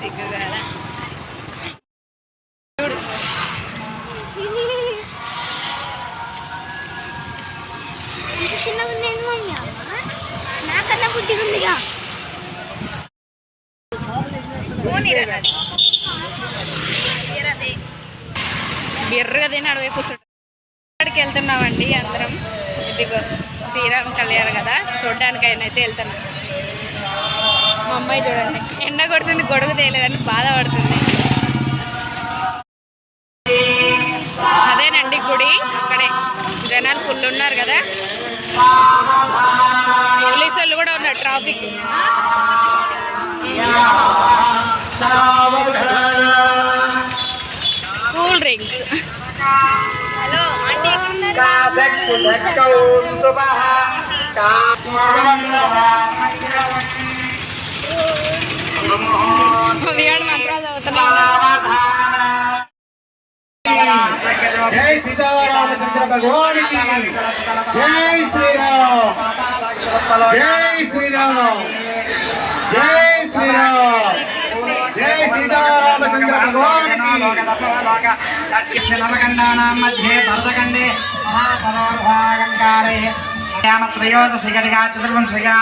సిగ్గు కదా. చిన్నగా ఉంది ఏమో నాకన్నా ఉందిగా. బిర్రగా తిని అడవి కూర్చుంటాం అక్కడికి వెళ్తున్నామండి అందరం. ఇదిగో శ్రీరామ్ కళ్యాణ్ కదా. చూడడానికి ఆయన అయితే వెళ్తున్నాం. మా అమ్మాయి చూడండి. ఎండ కొడుతుంది గొడుగు తేలేదని బాధపడుతుంది. అదేనండి గుడి అక్కడే. జనాలు ఫుల్ ఉన్నారు కదా. పోలీసు వాళ్ళు కూడా ఉన్నారు ట్రాఫిక్. Cool drinks. హలో జై సీతారామచంద్ర భగవానికి. జై శ్రీరామ్. జై శ్రీరామ్. జై శ్రీరామ్. జై సీతారామచంద్ర భగవానికి. సత్యం నిలవగండానాం మధ్యే భరతకండే మహాసరోర్భాగంకారే త్రయోదశిఖరిగా చతుర్వంశిగా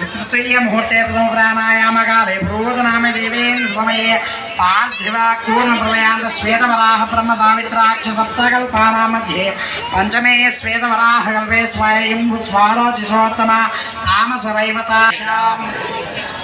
तृतीय मुहूर्ते प्रथम प्राणायामकाले प्रोदनाम देवेन्द्र समये पार्थिव पूर्ण प्रलयान्त श्वेतवराह ब्रह्म सावित्राक्ष सप्तकल्पानां मध्ये पञ्चमे श्वेतवराह कल्पे स्वयं स्वारोचिषोत्तम तामसरैवता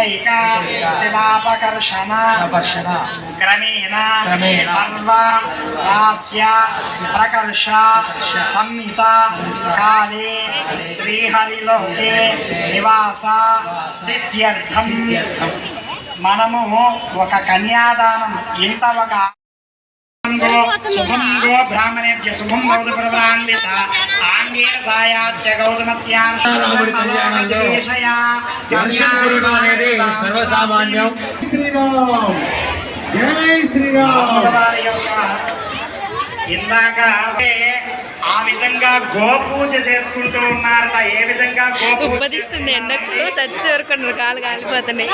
ఏకైకాపకర్షణ క్రమేణ సర్వాస్య ప్రకర్ష సంహిత కాలే శ్రీహరిలోకే నివాస సిద్ధ్యర్థం మనము ఒక కన్యాదానం ఇంత ఒక శుభం గో బ్రాహ్మణేభ్య శుభం గౌరవ అనేది సర్వసామాన్యం శ్రీరామ్ జై శ్రీరామ్ ఇందాక ఆ విధంగా గోపూజ చేసుకుంటూ ఉన్నారట ఏ విధంగా గోపూజ ఉబ్బదిస్తుంది ఎండకు చచ్చి వరకున్నారు కాలు కాలిపోతున్నాయి.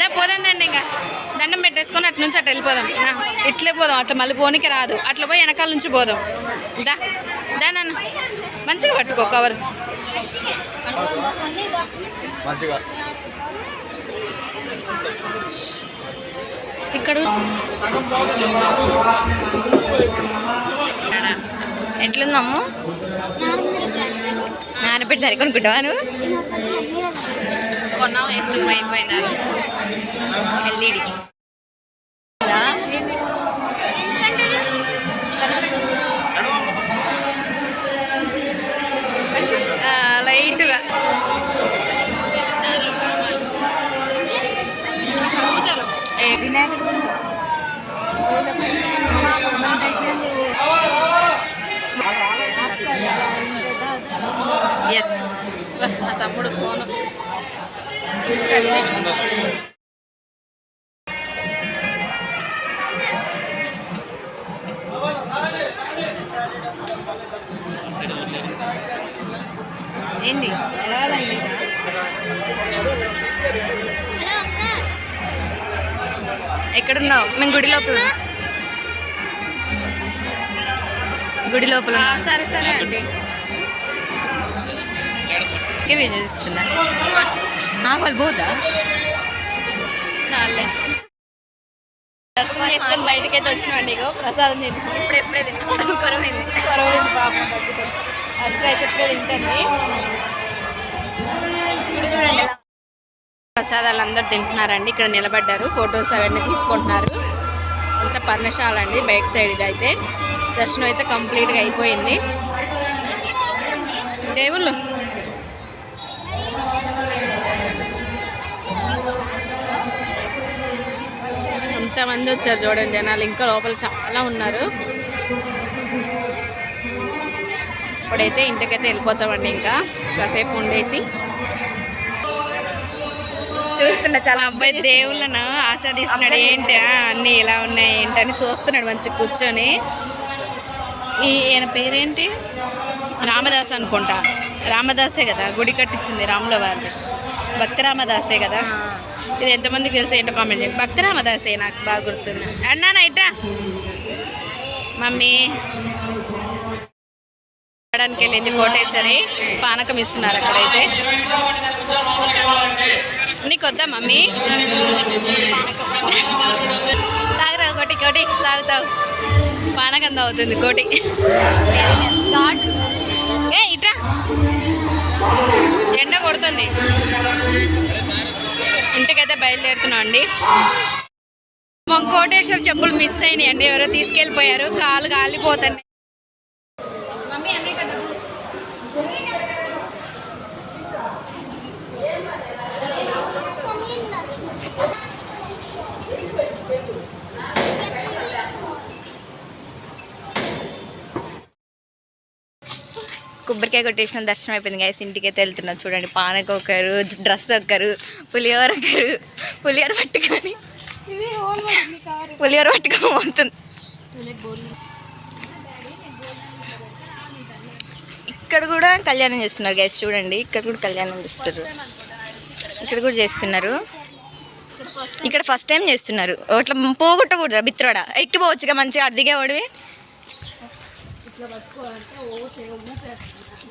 దా పోదండి ఇంకా. దండం పెట్టేసుకొని అటు నుంచి అటు వెళ్ళిపోదాం. ఇట్లే పోదాం. అట్లా మళ్ళీ పోనీకి రాదు. అట్లా పోయి వెనకాల నుంచి పోదాం. దా. మంచిగా పట్టుకో కవర్. ఇక్కడ ఎట్లుందమ్ము? నానబెట్టి సరి కొనుక్కుంటావా నువ్వు? కొన్నావు వేసుకుని అయిపోయింది ఆ రోజు. ఎల్ఈడి. ఎస్ మా తమ్ముడు ఫోను. ఏంటి రావాలండి ఎక్కడున్నావు మేము గుడి లోపల. గుడి లోపల. సరే సరే అండి ఇవి చూస్తున్నా వాళ్ళు పోతా చాలే దర్శనం చేసుకొని బయటకి అయితే వచ్చినామండి ఇగో ప్రసాదం తిని ఇప్పుడు ఎప్పుడే తిన్నా కొరవైంది కొరవైంది పాపం తగ్గుతుంది అసలు అయితే ఇప్పుడే తింటుంది ఇప్పుడు చూడండి ఎలా ప్రసాదాలు అందరు తింటున్నారండి ఇక్కడ నిలబడ్డారు ఫొటోస్ అవన్నీ తీసుకుంటున్నారు అంత పర్ణశాల అండి బయట సైడ్ ఇది అయితే దర్శనం అయితే కంప్లీట్గా అయిపోయింది దేవుళ్ళు ఎంతమంది వచ్చారు చూడండి జనాలు. ఇంకా లోపల చాలా ఉన్నారు. ఇప్పుడైతే ఇంటికైతే వెళ్ళిపోతామండి ఇంకా. కాసేపు ఉండేసి. చూస్తున్నా చాలా అబ్బాయి దేవుళ్ళను ఆస్వాదిస్తున్నాడు. ఏంటి? అన్నీ ఇలా ఉన్నాయి? ఏంటని చూస్తున్నాడు మంచి కూర్చొని. ఈయన పేరేంటి? రామదాస్ అనుకుంటా. రామదాసే కదా. గుడి కట్టించింది రాముల వారిని భక్తి రామదాసే కదా? ఇది ఎంతమందికి తెలిసి ఏంటో కామెంట్ చేయండి. భక్తి రామదాసే నాకు బాగా గుర్తుంది. అన్నా నైట్రా మమ్మీ. ఆడడానికి వెళ్ళింది కోటేశ్వరి. పానకం ఇస్తున్నారు అక్కడైతే. నీకు వద్దా మమ్మీ? తాగురా కోటి కోటి. తాగు తాగు. పానకం తాగుతుంది కోటి. ఏ ఇట్రా. ఎండ కొడుతుంది. బయలుదేరుతున్నాం అండి. మా కోటేశ్వర చెప్పులు మిస్ అయినాయి అండి ఎవరో తీసుకెళ్ళిపోయారు. కాలు కాలిపోతున్నాయి మమ్మీ అన్నీ ఇక్కడ డబ్బులు ఇచ్చి- కొబ్బరికాయ కొట్టేసిన దర్శనం అయిపోయింది గైస్ ఇంటికి అయితే వెళ్తున్నా. చూడండి పానక ఒకరు డ్రెస్ ఒకరు పులిహోర ఒకరు పులిహోర పట్టుకొని పులిహోర పట్టుకొని పోతుంది. ఇక్కడ కూడా కళ్యాణం చేస్తున్నారు గైస్ చూడండి ఇక్కడ కూడా కళ్యాణం చేస్తారు ఇక్కడ కూడా చేస్తున్నారు. ఇక్కడ ఫస్ట్ టైం చేస్తున్నారు. అట్లా పోగొట్టకూడదు బిత్రోడ ఎక్కిపోవచ్చుగా మంచిగా అడిగే ఓడివి